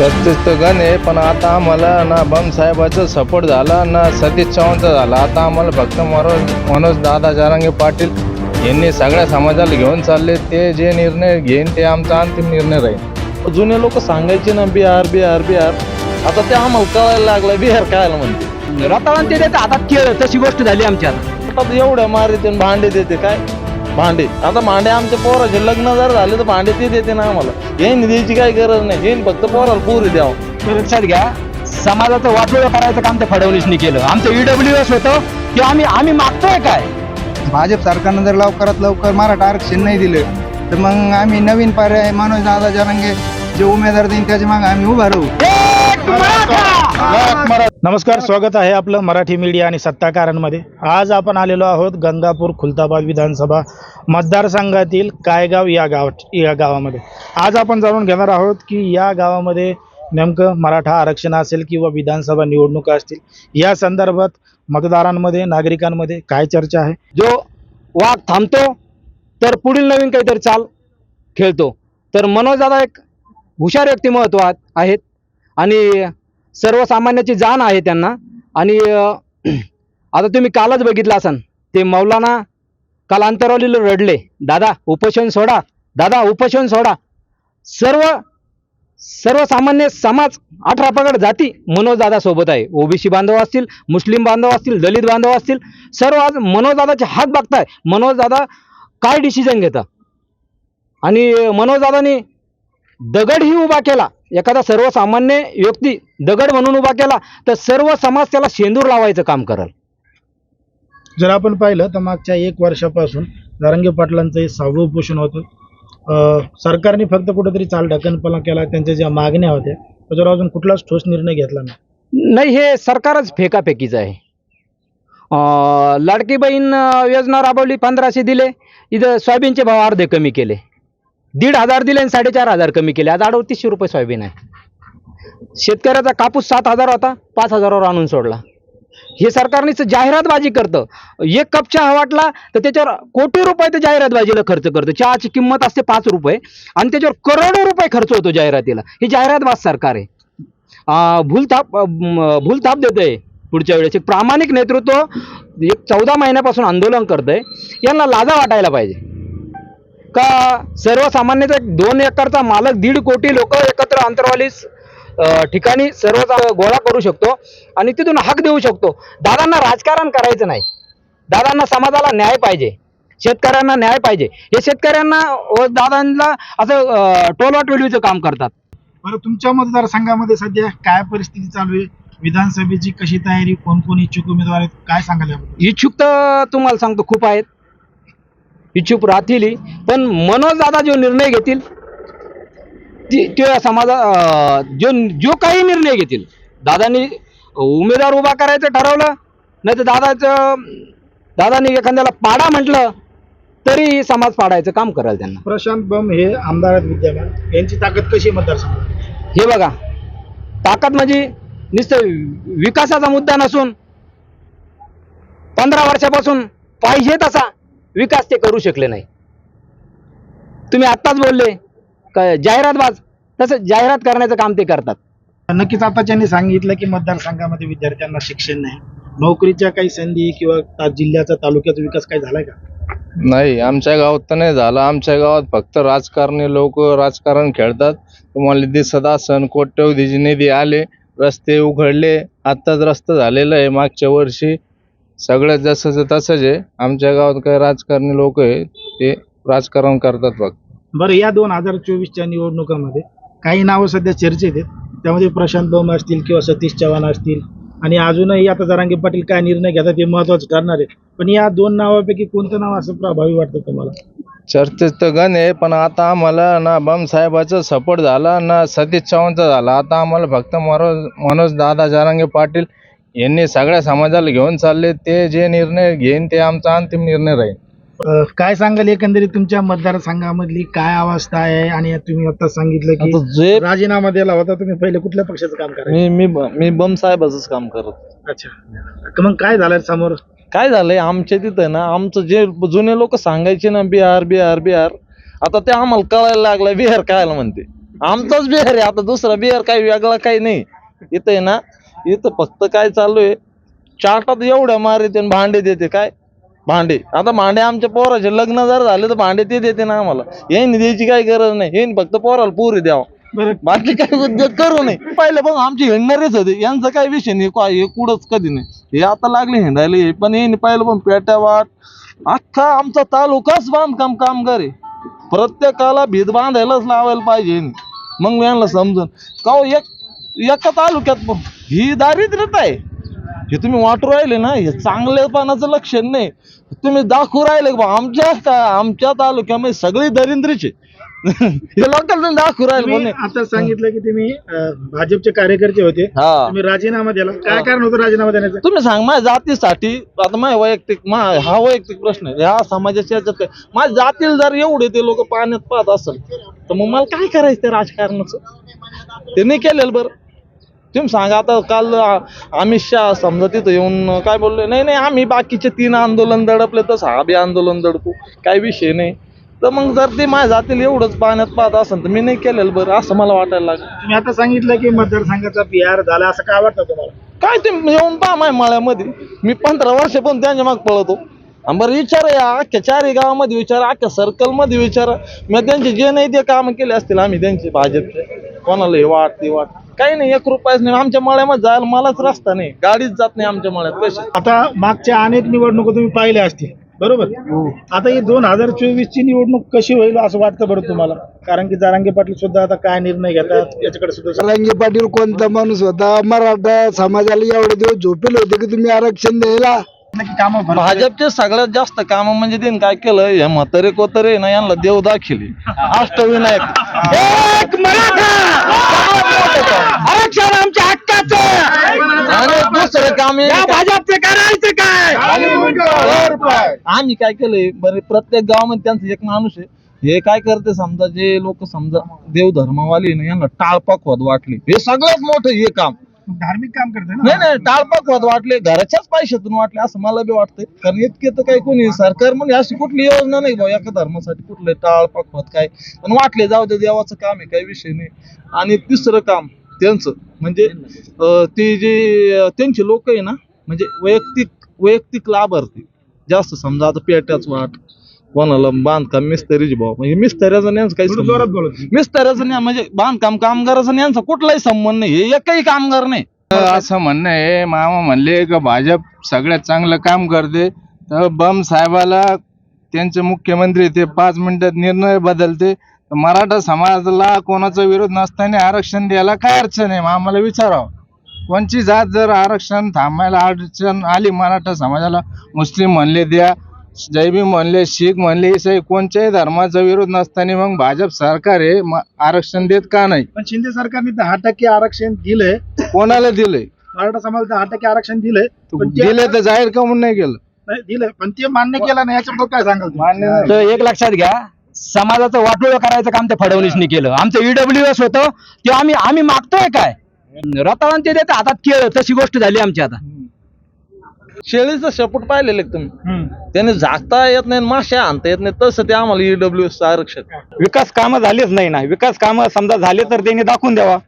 तर गण आहे पण आता आम्हाला ना बम साहेबाचा सपोर्ट झाला ना सतीश चव्हाणचा झाला. आता आम्हाला फक्त मनोज मनोज दादा जारांगे पाटील यांनी सगळ्या समाजाला घेऊन चालले. ते जे निर्णय घेईन ते आमचा अंतिम निर्णय राहील. जुने लोक सांगायचे ना बिहार बिहार बिहार. आता ते आम्हाला कळायला लागलं बिहार कायला म्हणते. रताळान ते देते हातात केळ तशी गोष्ट झाली आमच्यात. आता एवढ्या आणि भांडे देते काय? भांडे. आता भांडे आमच्या पोराचे लग्न जर झाले तर भांडे ते देते ना आम्हाला. येईन द्यायची काही गरज नाही. येईन फक्त पोराला पुरी द्यावं. लक्षात घ्या. समाजाचं वाटोळं करायचं काम ते फडणवीसनी केलं. आमचं ईडब्ल्यू एस होतं की आम्ही आम्ही मागतोय काय? भाजप सरकारनं जर लवकरात लवकर मराठा आरक्षण नाही दिलं तर मग आम्ही नवीन पर्याय मनोज दादा जरांगे जे उमेदवार देईन त्याच्यामागे आम्ही उभा राहू. एक मराठा! नमस्कार स्वागत आहे आपलं मराठी मीडिया आणि सत्ताकारांमध्ये. आज आपण आलेलो आहोत गंगापूर खुलताबाद विधानसभा मतदारसंघातील कायगाव या गाव या गावामध्ये. आज आपण जाणून घेणार आहोत की या गावामध्ये नेमकं मराठा आरक्षण असेल किंवा विधानसभा निवडणुका असतील या संदर्भात मतदारांमध्ये नागरिकांमध्ये काय चर्चा आहे? जो वाघ थांबतो तर पुढील नवीन काहीतरी चाल खेळतो. तर मनोज दादा एक हुशार व्यक्तिमत्व आत- आहेत. आणि सर्वसामान्याची जाण आहे त्यांना. आणि आता तुम्ही कालच बघितलं असाल ते मौलाना काल अंतरवलीला रडले. दादा उपोषण सोडा. दादा उपोषण सोडा. सर्व सर्वसामान्य समाज अठरा पगड जाती मनोजदादा सोबत आहे. ओबीसी बांधव असतील मुस्लिम बांधव असतील दलित बांधव असतील सर्व आज मनोजदादाचे हात बघताय. मनोजदादा काय डिसिजन घेता? आणि मनोजदादानी दगडही उभा केला. एखादा सर्वसामान्य व्यक्ती दगड म्हणून उभा केला तर सर्व समाज त्याला शेंदूर लावायचं काम करल. जर आपण पाहिलं तर मागच्या एक वर्षापासून नारंगे पाटलांचं हे सहावं उपोषण होतं. सरकारने फक्त कुठेतरी चाल ढकलपणा केला त्यांच्या ज्या मागण्या होत्या त्याच्यावर अजून कुठलाच ठोस निर्णय घेतला नाही. नाही हे सरकारच फेकाफेकीचं आहे. अं, लाडकी बहीण योजना राबवली पंधराशे दिले. इथं सोयाबीनचे भाव अर्धे कमी केले. दीड हजार दिले आणि साडेचार हजार कमी केले. आज अडतीसशे रुपये सोयाबीन आहे. शेतकऱ्याचा कापूस सात हजार होता पाच हजारावर आणून सोडला. हे सरकारने जाहिरातबाजी करतं. एक कप चहा वाटला तर त्याच्यावर कोटी रुपये ते जाहिरातबाजीला खर्च करतं. चहाची किंमत असते पाच रुपये आणि त्याच्यावर करोडो रुपये खर्च होतो जाहिरातीला. हे जाहिरातबाज सरकार आहे. भूलताप भूलथाप भूलथाप देतंय पुढच्या वेळेस. एक प्रामाणिक नेतृत्व एक चौदा महिन्यापासून आंदोलन करतंय. यांना लाजा वाटायला पाहिजे. का सर्वसामान्याचा दोन एकरचा मालक दीड कोटी लोक एकत्र अंतरवालीस अं, ठिकाणी सर्व गोळा करू शकतो आणि तिथून हक देऊ शकतो. दादांना राजकारण करायचं नाही. दादांना समाजाला न्याय पाहिजे. शेतकऱ्यांना न्याय पाहिजे. हे शेतकऱ्यांना व दादांना असं अं, टोलवाटोलवीचं काम करतात. बरं तुमच्या मतदारसंघामध्ये सध्या काय परिस्थिती चालू आहे? विधानसभेची कशी तयारी? कोण कोण इच्छुक उमेदवार आहेत? काय सांगाल इच्छुक तर तुम्हाला सांगतो खूप आहेत. इच्छुक राहतील पण मनोज दादा जो निर्णय घेतील ती- समाजा जो जो काही निर्णय घेतील दादानी उमेदवार उभा करायचं ठरवलं नाही तर दादाचं दादानी एखाद्याला पाडा म्हटलं तरी समाज पाडायचं काम कराल त्यांना. प्रशांत बम हे आमदार विद्यमान. यांची ताकद कशी आहे मतदारसंघात? हे बघा ताकद म्हणजे नुसतं विकासाचा मुद्दा नसून पंधरा वर्षापासून पाहिजे तसा. विकास ते करू शकले नाही. तुम्ही आत्ताच बोलले जाहिरातबाज तसं जाहिरात करण्याचं काम ते करतात. नक्कीच आता त्यांनी सांगितलं की मतदारसंघामध्ये विद्यार्थ्यांना शिक्षण नाही नोकरीच्या काही संधी किंवा ता- जिल्ह्याचा तालुक्याचा विकास काही झालाय का? नाही आमच्या गावात तर नाही झालं. आमच्या गावात फक्त राजकारणी लोक राजकारण खेळतात. तुम्हाला दिसत असन कोट्यवधीचे निधी आले रस्ते उघडले. आत्ताच रस्ता झालेला आहे. मागच्या वर्षी सगळं जसंच तसंच आहे. आमच्या गावात काही राजकारणी लोक आहे ते राजकारण करतात फक्त बरं या दोन हजार चोवीसच्या निवडणुकामध्ये काही नावं सध्या चर्चेत आहेत. त्यामध्ये प्रशांत बम असतील किंवा सतीश चव्हाण असतील. आणि अजूनही आता जरांगे पाटील काय निर्णय घेतात हे महत्वाचं ठरणार आहे. पण या दोन नावापैकी कोणतं नाव असं प्रभावी वाटतं तुम्हाला? चर्चेस तर गण आहे पण आता आम्हाला ना बम साहेबाचा सपोर्ट झाला ना सतीश चव्हाणचा झाला. आता आम्हाला फक्त मनोज मनोज दादा जारांगे पाटील यांनी सगळ्या समाजाला घेऊन चालले ते जे निर्णय घेईन ते आमचा अंतिम निर्णय राहील. अं, काय सांगाल एकंदरीत तुमच्या मतदारसंघामधली काय अवस्था आहे? आणि तुम्ही आता सांगितलं आता की जे राजीनामा दिला होता तुम्ही पहिले कुठल्या पक्षाचं काम करायचं? मी मी मी बम साहेबाचंच काम करत अच्छा. मग काय झालं समोर? काय झालंय? आमच्या तिथं ना आमचं जे जुने लोक सांगायचे ना बिहार बिहार बिहार आता ते आम्हाला कळायला लागलं बिहार कायला म्हणते. आमचाच बिहार आहे आता दुसरा बिहार काही वेगळा काही नाही. इथं आहे ना इथं फक्त काय चालू आहे? चाटात एवढ्या मार येते आणि भांडे देते काय? भांडे. आता भांडे आमच्या पोराचे लग्न जर झाले तर भांडे ते देते ना आम्हाला. येईन द्यायची काही गरज नाही. येईन फक्त पोराला पुरी द्यावं. बाकी काही उद्योग करू नये. पहिले पण आमचे हिंडणारेच होते. यांचा काही विषय नाही. हे कुठंच कधी नाही. हे आता लागले हिंडायला हे. पण हे पाहिलं पण पेट्या वाट. अख्खा आमचा तालुकाच बांधकाम कामगार आहे. प्रत्येकाला भीत बांधायलाच लावायला पाहिजे. मग यांना समजून. का हो एक एका तालुक्यात पण ही दारिद्र्यता आहे. हे तुम्ही वाटू राहिले ना हे चांगलेपणाचं लक्षण नाही. तुम्ही दाखवू राहिले बा आमच्या आमच्या तालुक्यामध्ये सगळी दरिद्रीचे हे लोकांना दाखवू राहिले आता सांगितलं की तुम्ही भाजपचे कार्यकर्ते होते. हा. तुम्ही राजीनामा दिला. काय कारण होतं राजीनामा देण्याचं? तुम्ही सांग माझ्या जातीसाठी आता माझ्या वैयक्तिक मा हा वैयक्तिक प्रश्न आहे. ह्या समाजाच्या याच्यात काय? माझ्या जातील जर एवढे ते लोक पाण्यात पाहत असेल तर मग मला काय करायचं त्या राजकारणाचं? ते नाही केलेलं बरं. तुम्ही सांगा आता काल अमित शहा समजा तिथं येऊन काय बोलले? नाही नाही आम्ही बाकीचे तीन आंदोलन दडपले तर सहा बी आंदोलन दडपू काही विषय नाही. तर मग जर ते माझ्या जातील एवढंच पाण्यात पाहत असेल तर मी नाही केलेलं बरं असं मला वाटायला लागलं. तुम्ही आता सांगितलं की मतदारसंघाचा बिहार झाला असं काय वाटतं तुम्हाला? काय ते येऊन पहा माय मळ्यामध्ये. मी पंधरा वर्ष पण त्यांच्या माग पळतो. आणि बरं विचारा या अख्ख्या चारही गावामध्ये विचारा अख्ख्या सर्कलमध्ये विचारा. मी त्यांचे जे नाही ते काम केले असतील आम्ही त्यांचे भाजपचे. कोणाला हे वाट ते वाट काही नाही एक रुपयाच नाही. आमच्या मळ्यामध्ये जायला मलाच रस्ता नाही. गाडीच जात नाही आमच्या मळ्यात कशी आता मागच्या अनेक निवडणुका तुम्ही पाहिल्या असतील बरोबर? आता ही दोन हजार चोवीस ची निवडणूक कशी होईल असं वाटतं बरं तुम्हाला? कारण की जारांगे पाटील सुद्धा आता काय निर्णय घेतात याच्याकडे सुद्धा रंगी पाटील कोणता माणूस होता? मराठा समाजाला एवढे दिवस झोपेल होते की तुम्ही आरक्षण द्यायला? काम भाजपचे सगळ्यात जास्त काम म्हणजे त्यांनी काय केलं? हे म्हातारे कोतरे ना यांना देव दाखिले अष्टविनायक. एक मराठा! आरक्षण आमच्या हक्काचं. आणि दुसरं काम हे या भाजपचं करायचं काय? आम्ही काय केलंय? बरे प्रत्येक गावामध्ये त्यांचा एक माणूस आहे. हे काय करते समजा जे लोक समजा देव धर्मवाले ना यांना टाळपाक होत वाटले. हे सगळ्यात मोठं हे काम. धार्मिक काम करते नाही नाही टाळपाक होत वाटले घराच्याच पैशातून वाटले असं मला बी वाटतंय. कारण इतके तर काही कोणी सरकार म्हणजे अशी कुठली योजना नाही भाऊ एका धर्मासाठी कुठले टाळपाक होत काय? पण वाटले जाऊ दे देवाचं काम आहे काही विषय नाही. आणि तिसरं काम त्यांचं. म्हणजे अं, ते जे त्यांचे लोक आहे ना म्हणजे वैयक्तिक वैयक्तिक लाभार्थी. जास्त समजा आता पेट्याच वाट कोणाला बांधकाम मिस्त्रीची भाऊ म्हणजे मिस्त्र्याचा यांचा काही मिस्त्र्याचा नाही म्हणजे बांधकाम कामगाराचा यांचा कुठलाही संबंध नाही. हे एकही कामगार नाही. असं म्हणणं आहे मामा म्हणले का भाजप सगळ्यात चांगलं काम करते. तर बम साहेबाला त्यांचे मुख्यमंत्री ते पाच मिनिटात निर्णय बदलते. मराठा समाजाला कोणाचा विरोध नसताना आरक्षण द्यायला काय अडचण आहे? मग आम्हाला विचारावं. कोणची जात जर आरक्षण थांबायला अडचण आली मराठा समाजाला? मुस्लिम म्हणले द्या जैबी म्हणले शीख म्हणले इसाई कोणत्याही धर्माचा विरोध नसताना मग भाजप सरकार आहे मग आरक्षण देत का नाही? पण शिंदे सरकारने दहा टक्के आरक्षण दिलंय. कोणाला दिलंय? मराठा समाज दहा टक्के आरक्षण दिलंय. पण ते दिले तर जाहीर का म्हणून नाही केलं नाही, दिलंय. पण ते मान्य केलं नाही याच्याबद्दल काय सांगाल तुम्ही? मान्य नाही. तर एक लक्षात घ्या. समाजाचं वाटोळं करायचं काम त्या फडणवीसनी केलं. आमचं ईडब्ल्यू एस होतं ते आम्ही आम्ही मागतोय काय? रताळण ते देते हातात केळ तशी गोष्ट झाली आमची आता. शेळीचं शेपूट पाहिलेलं तुम्ही. त्याने झाकता येत नाही माश्या आणता येत नाही तसं ते आम्हाला ईडब्ल्यू एस आरक्षण. विकास कामं झालीच नाही ना. विकास कामं समजा झाले तर त्यांनी दाखवून द्यावा.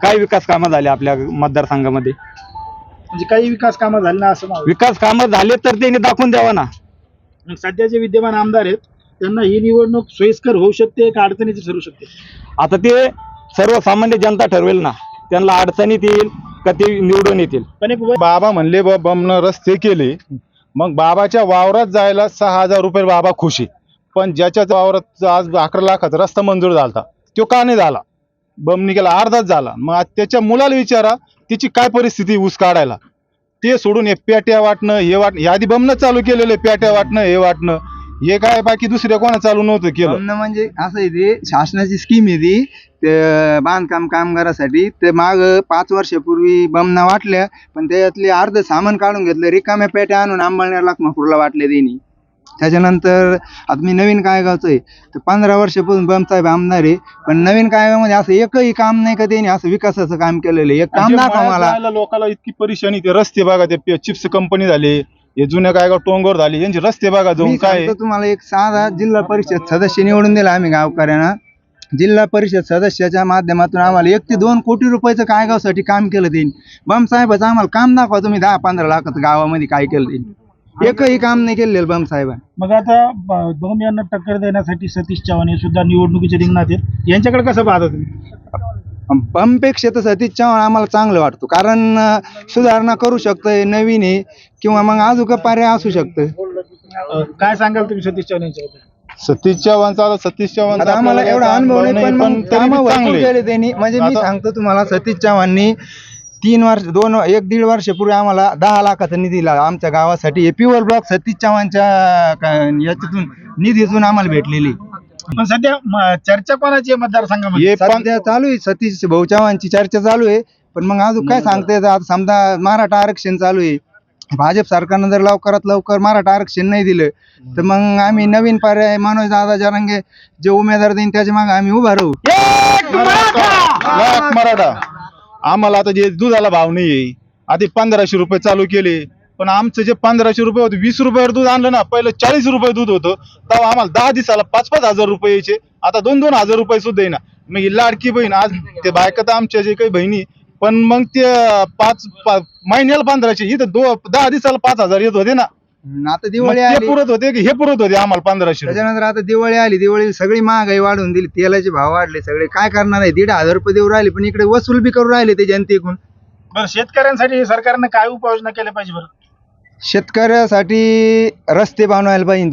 काय विकास कामं झाले आपल्या मतदारसंघामध्ये? म्हणजे काही विकास कामं झाली ना असं विकास कामं झाले तर त्यांनी दाखवून द्यावा ना. मग सध्या जे विद्यमान आमदार आहेत त्यांना ही निवडणूक सोयीस्कर होऊ शकते का अडचणीची ठरू शकते? आता ते सर्वसामान्य जनता ठरवेल ना. त्यांना अडचणीत येईल का ते निवडून येतील? पण एक व- बाबा म्हणले बा बमनं रस्ते केले. मग बाबाच्या वावरात जायला सहा हजार रुपये बाबा खुशी. पण ज्याच्या वावरात आज अकरा लाखाचा रस्ता मंजूर झाला तो का नाही झाला? बमनी केला अर्धाच झाला. मग आज त्याच्या मुलाला विचारा त्याची काय परिस्थिती ऊस काढायला? ते सोडून हे पेट्या वाटणं हे वाटणं हे आधी बमनं चालू केलेलं आहे पेट्या वाटणं हे वाटणं. हे काय बाकी दुसऱ्या कोणा चालू नव्हतं केलं? म्हणजे असं आहे ते शासनाची स्कीम आहे ती ते बांधकाम कामगारासाठी. ते माग पाच वर्षापूर्वी बमना वाटल्या पण त्याच्यातले अर्ध सामान काढून घेतलं रिकाम्या पेट्या आणून अंबळनेरला मखूरला वाटले त्यांनी. त्याच्यानंतर आता मी नवीन कायगावचं आहे तर पंधरा वर्षापासून बमसाहेब आमदार आहे पण नवीन कायगावमध्ये असं एकही काम नाही का त्यांनी असं विकासाचं काम केलेलं आहे. एक काम दाखवा मला. लोकांना इतकी परेशानी ते रस्ते बघा ते चिप्स कंपनी झाले हे जुन्या काय टोंगोर झाले यांचे रस्ते बघा जाऊन काय तुम्हाला एक साधा जिल्हा परिषद सदस्य निवडून दिला आम्ही गावकऱ्यांना. जिल्हा परिषद सदस्याच्या माध्यमातून आम्हाला एक ते दोन कोटी रुपयाचं कायगावसाठी काम केलं त्यांनी बम साहेबाचं आम्हाला काम दाखवा तुम्ही दहा पंधरा लाखाचं गावामध्ये काय केलं त्यांनी एकही काम नाही केलेलं बम साहेबांनी. मग आता ब- बम यांना टक्कर देण्यासाठी सतीश चव्हाण हे सुद्धा निवडणुकीच्या रिंगणात आहेत. यांच्याकडे कसं पाहता तुम्ही? बमपेक्षा तर सतीश चव्हाण आम्हाला चांगलं वाटतो. कारण सुधारणा करू शकतोय नवीन आहे किंवा मग अजून का पर्याय असू शकतं अं, काय सांगाल तुम्ही सतीश चव्हाण यांच्याबद्दल सतीश चव्हाणचा आता सतीश चव्हाण आता आम्हाला एवढा अनुभव नाही पण मग कामं भरपूर चांगले केले त्यांनी. म्हणजे मी आता- सांगतो तुम्हाला सतीश चव्हाणनी तीन वर्ष दोन एक दीड वर्षापूर्वी आम्हाला दहा लाखाचा निधी दिला आमच्या गावासाठी. हे प्युअर ब्लॉक सतीश चव्हाणच्या का- याच्यातून निधीतून आम्हाला भेटलेली. पण सध्या म- चर्चा कोणाची आहे मतदारसंघामध्ये? हे पण सध्या चालू आहे सतीश भाऊ चव्हाणची चर्चा चालू आहे. पण मग अजून काय सांगता येतं? आता समजा मराठा आरक्षण चालू आहे. भाजप सरकारनं जर लवकरात लवकर मराठा आरक्षण नाही दिलं तर मग आम्ही नवीन पर्याय मनोज दादा जरांगे जे उमेदवार देईन त्याच्यामागे आम्ही उभा राहू. लाख मराठा! आम्हाला आता जे दुधाला भाव नाही आधी पंधराशे रुपये चालू केले. पण आमचं जे पंधराशे रुपये होते वीस रुपयावर दूध आणलं ना पहिलं चाळीस रुपये दूध होतं तेव्हा आम्हाला दहा दिवसाला पाच पाच हजार रुपये यायचे. आता दोन दोन हजार रुपये सुद्धा येईना. मग ही लाडकी बहीण आज ते बायका तर आमच्या जे काही बहिणी पण मग ते पाच पा- महिन्याला पंधराशे इथं दो दहा दिवसाला पाच हजार येत होते ना. आता मग दिवाळी ते आली. पुरत होते की हे पुरत होते आम्हाला पंधराशे रुपये? त्याच्यानंतर आता दिवाळी आली दिवाळी सगळी महागाई वाढून दिली तेलाचे भाव वाढले सगळे. काय करणार आहे? दीड हजार रुपये देऊ राहिले पण इकडे वसूल बी करू राहिले ते जनतेकडून. बरं शेतकऱ्यांसाठी सरकारनं काय उपाययोजना केल्या पाहिजे बरं? शेतकऱ्यासाठी रस्ते बनवायला पाहिजे.